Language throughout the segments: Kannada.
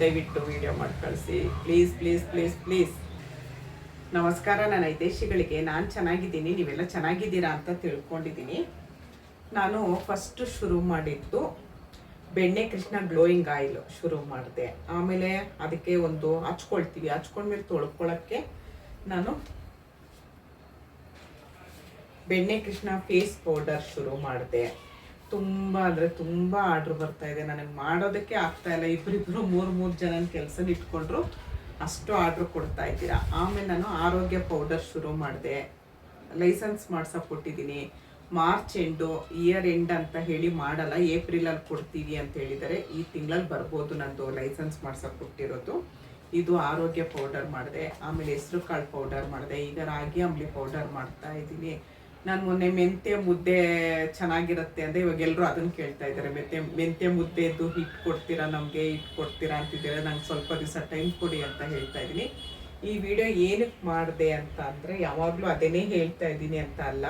ದಯವಿಟ್ಟು ವಿಡಿಯೋ ಮಾಡಿ ಕಳಿಸಿ. ಪ್ಲೀಸ್ ಪ್ಲೀಸ್ ಪ್ಲೀಸ್ ಪ್ಲೀಸ್ ನಮಸ್ಕಾರ, ನನ್ನ ಐದೇಶಿಗಳಿಗೆ ನಾನು ಚೆನ್ನಾಗಿದ್ದೀನಿ. ನೀವೆಲ್ಲ ಚೆನ್ನಾಗಿದ್ದೀರಾ ಅಂತ ತಿಳ್ಕೊಂಡಿದ್ದೀನಿ. ನಾನು ಫಸ್ಟ್ ಶುರು ಮಾಡಿದ್ದು ಬೆಣ್ಣೆ ಕೃಷ್ಣ ಗ್ಲೋಯಿಂಗ್ ಆಯಿಲ್ ಶುರು ಮಾಡಿದೆ. ಆಮೇಲೆ ಅದಕ್ಕೆ ಒಂದು ಹಚ್ಕೊಳ್ತೀವಿ. ಹಚ್ಕೊಂಡ್ಮೇಲೆ ತೊಳ್ಕೊಳಕ್ಕೆ ನಾನು ಬೆಣ್ಣೆ ಕೃಷ್ಣ ಫೇಸ್ ಪೌಡರ್ ಶುರು ಮಾಡಿದೆ. ತುಂಬ, ಅಂದರೆ ತುಂಬ ಆರ್ಡ್ರ್ ಬರ್ತಾ ಇದೆ. ನನಗೆ ಮಾಡೋದಕ್ಕೆ ಆಗ್ತಾ ಇಲ್ಲ. ಇಬ್ಬರಿಬ್ಬರು ಮೂರು ಮೂರು ಜನ ಕೆಲಸ ಇಟ್ಕೊಂಡ್ರು ಅಷ್ಟು ಆರ್ಡ್ರ್ ಕೊಡ್ತಾ ಇದ್ದೀರಾ. ಆಮೇಲೆ ನಾನು ಆರೋಗ್ಯ ಪೌಡರ್ ಶುರು ಮಾಡಿದೆ. ಲೈಸೆನ್ಸ್ ಮಾಡ್ಸೋಕೆ ಕೊಟ್ಟಿದ್ದೀನಿ. ಮಾರ್ಚ್ ಎಂಡು ಇಯರ್ ಎಂಡ್ ಅಂತ ಹೇಳಿ ಮಾಡಲ್ಲ. ಏಪ್ರಿಲಲ್ಲಿ ಕೊಡ್ತೀವಿ ಅಂತ ಹೇಳಿದರೆ ಈ ತಿಂಗಳಲ್ಲಿ ಬರ್ಬೋದು ನಂದು ಲೈಸೆನ್ಸ್ ಮಾಡ್ಸಕ್ಕೆ ಕೊಟ್ಟಿರೋದು. ಇದು ಆರೋಗ್ಯ ಪೌಡರ್ ಮಾಡಿದೆ. ಆಮೇಲೆ ಹೆಸರು ಕಾಳು ಪೌಡರ್ ಮಾಡಿದೆ. ಈಗ ರಾಗಿ ಅಂಬ್ಲಿ ಪೌಡರ್ ಮಾಡ್ತಾ ಇದ್ದೀನಿ. ನಾನು ಮೊನ್ನೆ ಮೆಂತ್ಯ ಮುದ್ದೆ ಚೆನ್ನಾಗಿರುತ್ತೆ ಅಂದರೆ ಇವಾಗ ಎಲ್ಲರೂ ಅದನ್ನ ಕೇಳ್ತಾ ಇದ್ದಾರೆ. ಮೆಂತ್ಯ ಮೆಂತ್ಯ ಮುದ್ದೆದು ಹಿಟ್ಟು ಕೊಡ್ತೀರಾ, ನಮಗೆ ಹಿಟ್ಟು ಕೊಡ್ತೀರಾ ಅಂತಿದ್ದೀರಾ, ನಂಗೆ ಸ್ವಲ್ಪ ದಿವಸ ಟೈಮ್ ಕೊಡಿ ಅಂತ ಹೇಳ್ತಾ ಇದ್ದೀನಿ. ಈ ವಿಡಿಯೋ ಏನಕ್ಕೆ ಮಾಡಿದೆ ಅಂತ ಅಂದರೆ ಯಾವಾಗಲೂ ಅದೇನೇ ಹೇಳ್ತಾ ಇದ್ದೀನಿ ಅಂತ ಅಲ್ಲ.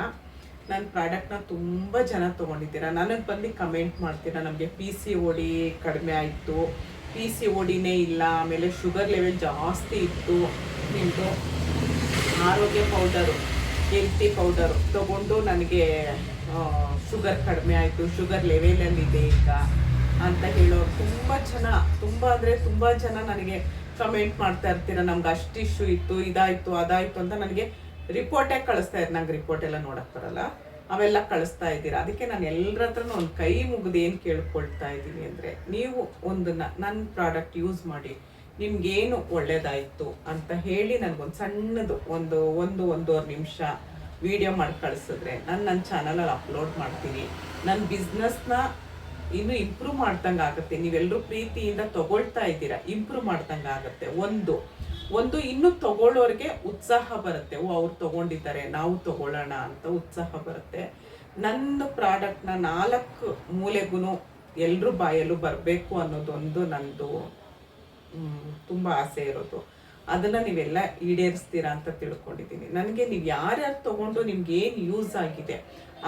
ನನ್ನ ಪ್ರಾಡಕ್ಟ್ನ ತುಂಬ ಜನ ತೊಗೊಂಡಿದ್ದೀರಾ. ನನಗೆ ಬಂದು ಕಮೆಂಟ್ ಮಾಡ್ತೀರಾ, ನಮಗೆ ಪಿ ಸಿ ಓಡಿ ಕಡಿಮೆ ಆಯಿತು. ಪಿ ಸಿ ಓಡಿನೇ ಇಲ್ಲ, ಆಮೇಲೆ ಶುಗರ್ ಲೆವೆಲ್ ಜಾಸ್ತಿ ಇತ್ತು. ನಿಮ್ಮದು ಆರೋಗ್ಯ ಪೌಡರು ಹೆಲ್ತಿ ಪೌಡರ್ ತಗೊಂಡು ನನಗೆ ಶುಗರ್ ಕಡಿಮೆ ಆಯಿತು ಶುಗರ್ ಲೆವೆಲಲ್ಲಿದೆ ಈಗ ಅಂತ ಹೇಳೋರು ತುಂಬ ಜನ, ತುಂಬ ಅಂದರೆ ತುಂಬ ಜನ ನನಗೆ ಕಮೆಂಟ್ ಮಾಡ್ತಾ ಇರ್ತೀರ, ನಮ್ಗೆ ಅಷ್ಟು ಇಶ್ಯೂ ಇತ್ತು, ಇದಾಯಿತು, ಅದಾಯಿತು ಅಂತ ನನಗೆ ರಿಪೋರ್ಟೇ ಕಳಿಸ್ತಾ ಇದ್ದೆ ನಂಗೆ ರಿಪೋರ್ಟ್ ಎಲ್ಲ ನೋಡಕ್ಕೆ ಬರಲ್ಲ. ಅವೆಲ್ಲ ಕಳಿಸ್ತಾ ಇದ್ದೀರಾ? ಅದಕ್ಕೆ ನಾನು ಎಲ್ಲರ ಹತ್ರನೂ ಒಂದು ಕೈ ಮುಗಿದು ಏನು ಕೇಳ್ಕೊಳ್ತಾ ಇದ್ದೀನಿ ಅಂದರೆ, ನೀವು ಒಂದನ್ನು ನನ್ನ ಪ್ರಾಡಕ್ಟ್ ಯೂಸ್ ಮಾಡಿ. ನಿಮ್ಗೇನು ಒಳ್ಳೇದಾಯಿತು ಅಂತ ಹೇಳಿ ನನಗೊಂದು ಸಣ್ಣದು ಒಂದು ಒಂದು, ಒಂದೂವರೆ ನಿಮಿಷ ವಿಡಿಯೋ ಮಾಡಿ ಕಳಿಸಿದ್ರೆ ನಾನು ನನ್ನ ಚಾನಲಲ್ಲಿ ಅಪ್ಲೋಡ್ ಮಾಡ್ತೀನಿ. ನನ್ನ ಬಿಸ್ನೆಸ್ನ ಇನ್ನೂ ಇಂಪ್ರೂವ್ ಮಾಡ್ದಂಗೆ ಆಗುತ್ತೆ. ನೀವೆಲ್ಲರೂ ಪ್ರೀತಿಯಿಂದ ತಗೊಳ್ತಾ ಇದ್ದೀರಾ ಇಂಪ್ರೂವ್ ಮಾಡ್ದಂಗೆ ಆಗುತ್ತೆ. ಒಂದು ಒಂದು ಇನ್ನೂ ತಗೊಳ್ಳೋರಿಗೆ ಉತ್ಸಾಹ ಬರುತ್ತೆ. ಓ, ಅವ್ರು ತಗೊಂಡಿದ್ದಾರೆ, ನಾವು ತಗೊಳ್ಳೋಣ ಅಂತ ಉತ್ಸಾಹ ಬರುತ್ತೆ. ನನ್ನ ಪ್ರಾಡಕ್ಟ್ನ ನಾಲ್ಕು ಮೂಲೆಗೂ ಎಲ್ಲರೂ ಬಾಯಲ್ಲೂ ಬರಬೇಕು ಅನ್ನೋದೊಂದು ನನ್ನದು ತುಂಬ ಆಸೆ ಇರೋದು. ಅದನ್ನ ನೀವೆಲ್ಲ ಈಡೇರಿಸ್ತೀರಾ ಅಂತ ತಿಳ್ಕೊಂಡಿದ್ದೀನಿ. ನನಗೆ ನೀವು ಯಾರ್ಯಾರು ತಗೊಂಡು ನಿಮ್ಗೆ ಏನು ಯೂಸ್ ಆಗಿದೆ,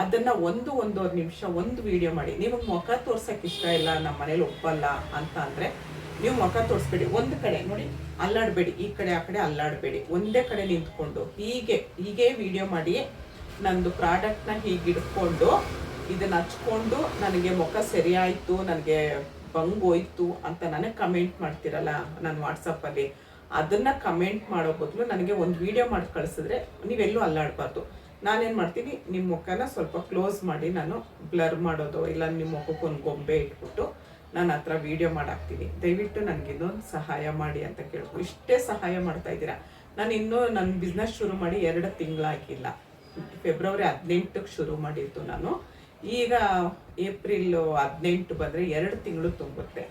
ಅದನ್ನ ಒಂದು ಒಂದೂವರೆ ನಿಮಿಷ ಒಂದು ವಿಡಿಯೋ ಮಾಡಿ. ನಿಮಗೆ ಮುಖ ತೋರ್ಸಕ್ಕೆ ಇಷ್ಟ ಇಲ್ಲ ನಮ್ಮ ಮನೇಲಿ ಒಪ್ಪಲ್ಲ ಅಂತ ಅಂದರೆ ನೀವು ಮುಖ ತೋರಿಸ್ಬೇಡಿ. ಒಂದು ಕಡೆ ನೋಡಿ, ಅಲ್ಲಾಡಬೇಡಿ. ಈ ಕಡೆ, ಆ ಕಡೆ ಅಲ್ಲಾಡಬೇಡಿ. ಒಂದೇ ಕಡೆ ನಿಂತ್ಕೊಂಡು ಹೀಗೆ ಹೀಗೆ ವಿಡಿಯೋ ಮಾಡಿ ನಂದು ಪ್ರಾಡಕ್ಟ್ನ ಹೀಗೆ ಇಟ್ಕೊಂಡು ಇದನ್ನ ಹಚ್ಕೊಂಡು ನನಗೆ ಮುಖ ಸರಿಯಾಯಿತು ನನಗೆ ಬಂಗೋಯ್ತು ಅಂತ ನನಗೆ ಕಮೆಂಟ್ ಮಾಡ್ತಿರಲ್ಲ ನಾನು ವಾಟ್ಸಪ್ಪಲ್ಲಿ ಅದನ್ನ ಕಮೆಂಟ್ ಮಾಡೋ ಬದಲು ನನಗೆ ಒಂದು ವಿಡಿಯೋ ಮಾಡಿ ಕಳಿಸಿದ್ರೆ ನೀವೆಲ್ಲೂ ಅಲ್ಲಾಡಬಾರ್ದು. ನಾನೇನು ಮಾಡ್ತೀನಿ ನಿಮ್ಮ ಮುಖನ ಸ್ವಲ್ಪ ಕ್ಲೋಸ್ ಮಾಡಿ ನಾನು ಬ್ಲರ್ ಮಾಡೋದು, ಇಲ್ಲ ನಿಮ್ಮ ಮುಖಕ್ಕೆ ಒಂದು ಗೊಂಬೆ ಇಟ್ಬಿಟ್ಟು ನಾನು ಹತ್ರ ವಿಡಿಯೋ ಮಾಡಾಕ್ತೀನಿ. ದಯವಿಟ್ಟು ನನಗೆ ಇನ್ನೊಂದು ಸಹಾಯ ಮಾಡಿ ಅಂತ ಕೇಳ್ಕೊ, ಇಷ್ಟೇ ಸಹಾಯ ಮಾಡ್ತಾ ಇದ್ದೀರಾ? ನಾನು ಇನ್ನೂ ನನ್ನ ಬಿಸ್ನೆಸ್ ಶುರು ಮಾಡಿ ಎರಡು ತಿಂಗಳಾಗಿಲ್ಲ. ಫೆಬ್ರವರಿ ಹದಿನೆಂಟಕ್ಕೆ ಶುರು ಮಾಡಿದ್ದು ನಾನು. ಈಗ ಏಪ್ರಿಲ್ ಹದಿನೆಂಟು ಬಂದರೆ ಎರಡು ತಿಂಗಳು ತುಂಬುತ್ತೆ.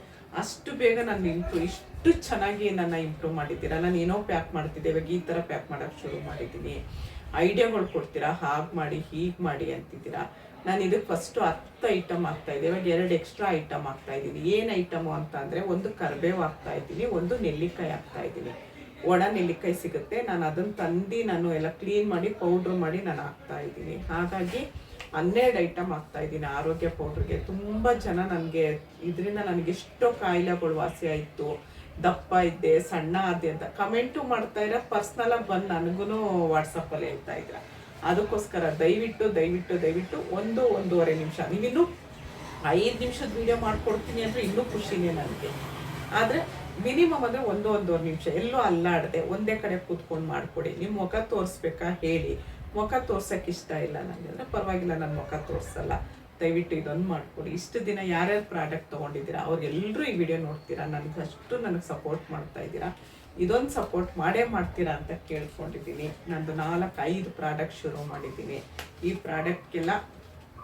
ಅಷ್ಟು ಬೇಗ ನಾನು ಇಂಪ್ರೂವ್ ಇಷ್ಟು ಚೆನ್ನಾಗಿ ನನ್ನ ಇಂಪ್ರೂವ್ ಮಾಡಿದ್ದೀರಾ? ನಾನು ಏನೋ ಪ್ಯಾಕ್ ಮಾಡ್ತಿದ್ದೆ, ಇವಾಗ ಈ ಥರ ಪ್ಯಾಕ್ ಮಾಡೋಕ್ಕೆ ಶುರು ಮಾಡಿದ್ದೀನಿ. ಐಡಿಯಾಗಳು ಕೊಡ್ತೀರಾ? ಹಾಗೆ ಮಾಡಿ, ಹೀಗೆ ಮಾಡಿ ಅಂತಿದ್ದೀರಾ? ನಾನು ಇದಕ್ಕೆ ಫಸ್ಟು ಹತ್ತು ಐಟಮ್ ಆಗ್ತಾ ಇದೆ ಇವಾಗ ಎರಡು ಎಕ್ಸ್ಟ್ರಾ ಐಟಮ್ ಆಗ್ತಾ ಇದ್ದೀನಿ. ಏನು ಐಟಮು ಅಂತ ಅಂದರೆ ಒಂದು ಕರ್ಬೇವು ಆಗ್ತಾ ಇದ್ದೀನಿ, ಒಂದು ನೆಲ್ಲಿಕಾಯಿ ಆಗ್ತಾ ಇದ್ದೀನಿ. ಒಣ ನೆಲ್ಲಿಕಾಯಿ ಸಿಗುತ್ತೆ. ನಾನು ಅದನ್ನು ತಂದು ನಾನು ಎಲ್ಲ ಕ್ಲೀನ್ ಮಾಡಿ ಪೌಡ್ರ್ ಮಾಡಿ ನಾನು ಹಾಕ್ತಾ ಇದ್ದೀನಿ. ಹಾಗಾಗಿ ಹನ್ನೆರಡು ಐಟಮ್ ಹಾಕ್ತಾ ಇದ್ದೀನಿ, ಆರೋಗ್ಯ ಪೌಡ್ರಿಗೆ. ತುಂಬ ಜನ ನನಗೆ, ಇದರಿಂದ ನನಗೆ ಎಷ್ಟೋ ಕಾಯಿಲೆಗಳು ವಾಸಿ ಆಯಿತು. ದಪ್ಪ ಇದ್ದೆ, ಸಣ್ಣ ಆದೆ ಅಂತ ಕಮೆಂಟು ಮಾಡ್ತಾ ಇರ ಪರ್ಸ್ನಲಾಗಿ ಬಂದು ನನಗೂ ವಾಟ್ಸಪ್ಪಲ್ಲಿ ಹೇಳ್ತಾ ಇದ್ರ. ಅದಕ್ಕೋಸ್ಕರ ದಯವಿಟ್ಟು ದಯವಿಟ್ಟು ದಯವಿಟ್ಟು ಒಂದು ಒಂದೂವರೆ ನಿಮಿಷ. ನೀವಿನ್ನೂ ಐದು ನಿಮಿಷದ ವಿಡಿಯೋ ಮಾಡ್ಕೊಡ್ತೀನಿ ಅಂದರೆ ಇನ್ನೂ ಖುಷಿನೇ ನನಗೆ. ಆದರೆ ಮಿನಿಮಮ್ ಅಂದರೆ ಒಂದು ಒಂದೂವರೆ ನಿಮಿಷ. ಎಲ್ಲೂ ಅಲ್ಲಾಡದೆ, ಒಂದೇ ಕಡೆ ಕೂತ್ಕೊಂಡು ಮಾಡಿಕೊಡಿ. ನಿಮ್ಮ ಮುಖ ತೋರಿಸ್ಬೇಕಾ ಹೇಳಿ. ಮುಖ ತೋರ್ಸಕ್ಕೆ ಇಷ್ಟ ಇಲ್ಲ ನನಗೆ ಅಂದರೆ ಪರವಾಗಿಲ್ಲ ನನ್ನ ಮುಖ ತೋರಿಸಲ್ಲ. ದಯವಿಟ್ಟು ಇದೊಂದು ಮಾಡಿಕೊಡಿ. ಇಷ್ಟು ದಿನ ಯಾರ್ಯಾರು ಪ್ರಾಡಕ್ಟ್ ತೊಗೊಂಡಿದ್ದೀರಾ ಅವ್ರೆಲ್ಲರೂ ಈ ವಿಡಿಯೋ ನೋಡ್ತೀರಾ? ನನಗೆ ಅಷ್ಟು ನನಗೆ ಸಪೋರ್ಟ್ ಮಾಡ್ತಾ ಇದ್ದೀರಾ? ಇದೊಂದು ಸಪೋರ್ಟ್ ಮಾಡೇ ಮಾಡ್ತೀರಾ ಅಂತ ಕೇಳ್ಕೊಂಡಿದ್ದೀನಿ. ನಂದು ನಾಲ್ಕು ಐದು ಪ್ರಾಡಕ್ಟ್ ಶುರು ಮಾಡಿದ್ದೀನಿ. ಈ ಪ್ರಾಡಕ್ಟ್ಗೆಲ್ಲ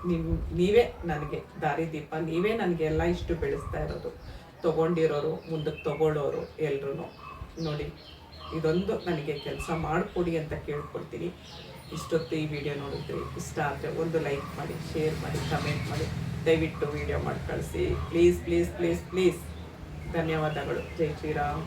ನಿಮ್ಮ ನೀವೇ ನನಗೆ ದಾರಿದೀಪ ನೀವೇ ನನಗೆ ಎಲ್ಲ ಇಷ್ಟು ಬೆಳೆಸ್ತಾ ಇರೋದು. ತೊಗೊಂಡಿರೋರು ಮುಂದಕ್ಕೆ ತಗೊಳ್ಳೋರು ಎಲ್ರೂ ನೋಡಿ, ಇದೊಂದು ನನಗೆ ಕೆಲಸ ಮಾಡಿಕೊಡಿ ಅಂತ ಕೇಳ್ಕೊಳ್ತೀನಿ. ಇಷ್ಟೊತ್ತು ಈ ವಿಡಿಯೋ ನೋಡಿದ್ರಿ ಇಷ್ಟ ಆದರೆ ಒಂದು ಲೈಕ್ ಮಾಡಿ ಶೇರ್ ಮಾಡಿ ಕಮೆಂಟ್ ಮಾಡಿ. ದಯವಿಟ್ಟು ವಿಡಿಯೋ ಮಾಡಿ ಕಳಿಸಿ. ಪ್ಲೀಸ್ ಪ್ಲೀಸ್ ಪ್ಲೀಸ್ ಪ್ಲೀಸ್ ಧನ್ಯವಾದಗಳು. ಜೈ ಶ್ರೀರಾಮ್.